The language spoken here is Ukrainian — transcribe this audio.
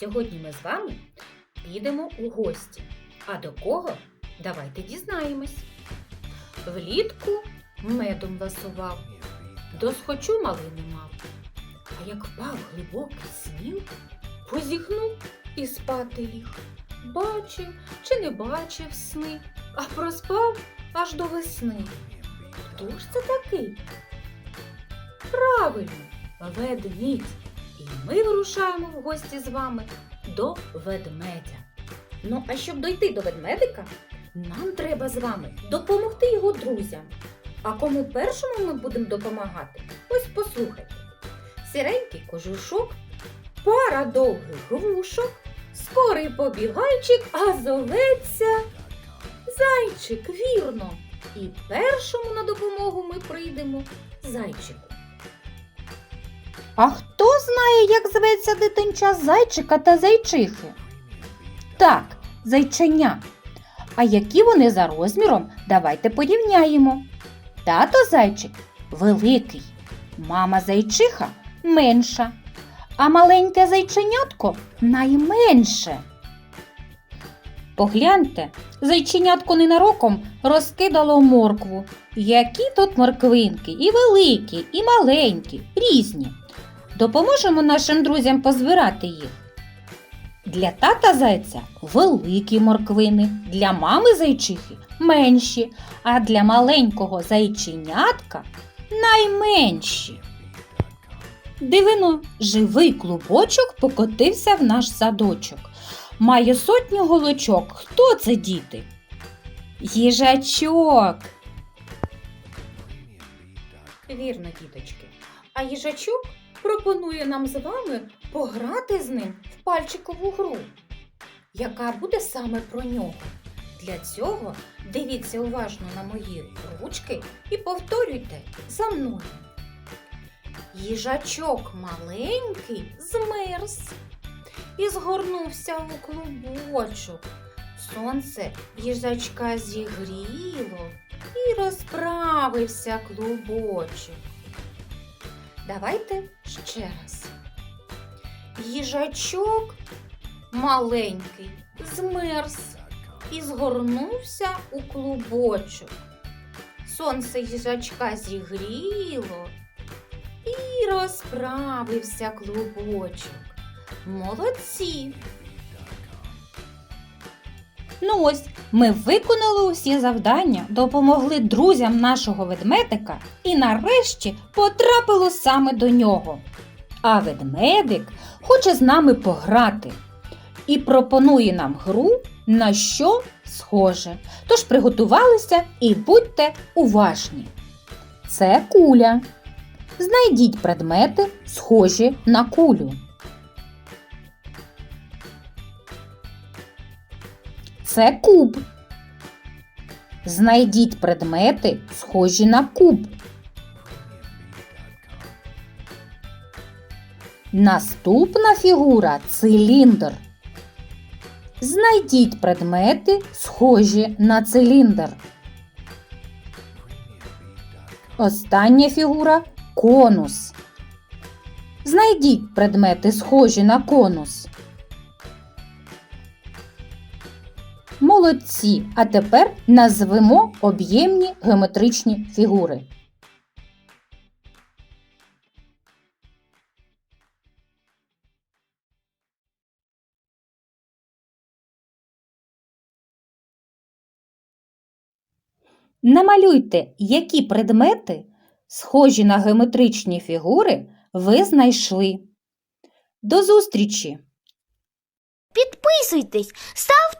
Сьогодні ми з вами підемо у гості. А до кого? Давайте дізнаємось. Влітку медом ласував, досхочу малини мав. А як впав глибокий сніг, позіхнув і спати ліг. Бачив чи не бачив сни, а проспав аж до весни. Хто ж це такий? Правильно, ведмідь. І ми вирушаємо в гості з вами до ведмедя. Ну, а щоб дойти до ведмедика, нам треба з вами допомогти його друзям. А кому першому ми будемо допомагати? Ось послухайте. Сіренький кожушок, пара довгих грушок, скорий побігайчик, а зоветься зайчик, вірно. І першому на допомогу ми прийдемо зайчику. А хто знає, як зветься дитинча зайчика та зайчихи? Так, зайченя. А які вони за розміром, давайте порівняємо. Тато зайчик великий, мама зайчиха менша, а маленьке зайченятко найменше. Погляньте, зайченятко ненароком розкидало моркву. Які тут морквинки, і великі, і маленькі, різні. Допоможемо нашим друзям позбирати їх. Для тата зайця великі морквини, для мами зайчихи менші, а для маленького зайченятка найменші. Дивино, живий клубочок покотився в наш садочок. Має сотню голочок. Хто це діти? Їжачок. Вірно, діточки. А їжачок пропонує нам з вами пограти з ним в пальчикову гру, яка буде саме про нього. Для цього дивіться уважно на мої ручки і повторюйте за мною. Їжачок маленький змерз і згорнувся у клубочок. Сонце їжачка зігріло і розправився клубочок. Давайте ще раз. Їжачок маленький змерз і згорнувся у клубочок. Сонце їжачка зігріло і розправився клубочок. Молодці! Ну ось, ми виконали усі завдання, допомогли друзям нашого ведмедика і нарешті потрапило саме до нього. А ведмедик хоче з нами пограти і пропонує нам гру, на що схоже. Тож приготувалися і будьте уважні. Це куля. Знайдіть предмети, схожі на кулю. Це куб. Знайдіть предмети, схожі на куб. Наступна фігура циліндр. Знайдіть предмети, схожі на циліндр. Остання фігура конус. Знайдіть предмети, схожі на конус. Молодці! А тепер назвемо об'ємні геометричні фігури. Намалюйте, які предмети, схожі на геометричні фігури, ви знайшли. До зустрічі! Підписуйтесь, ставте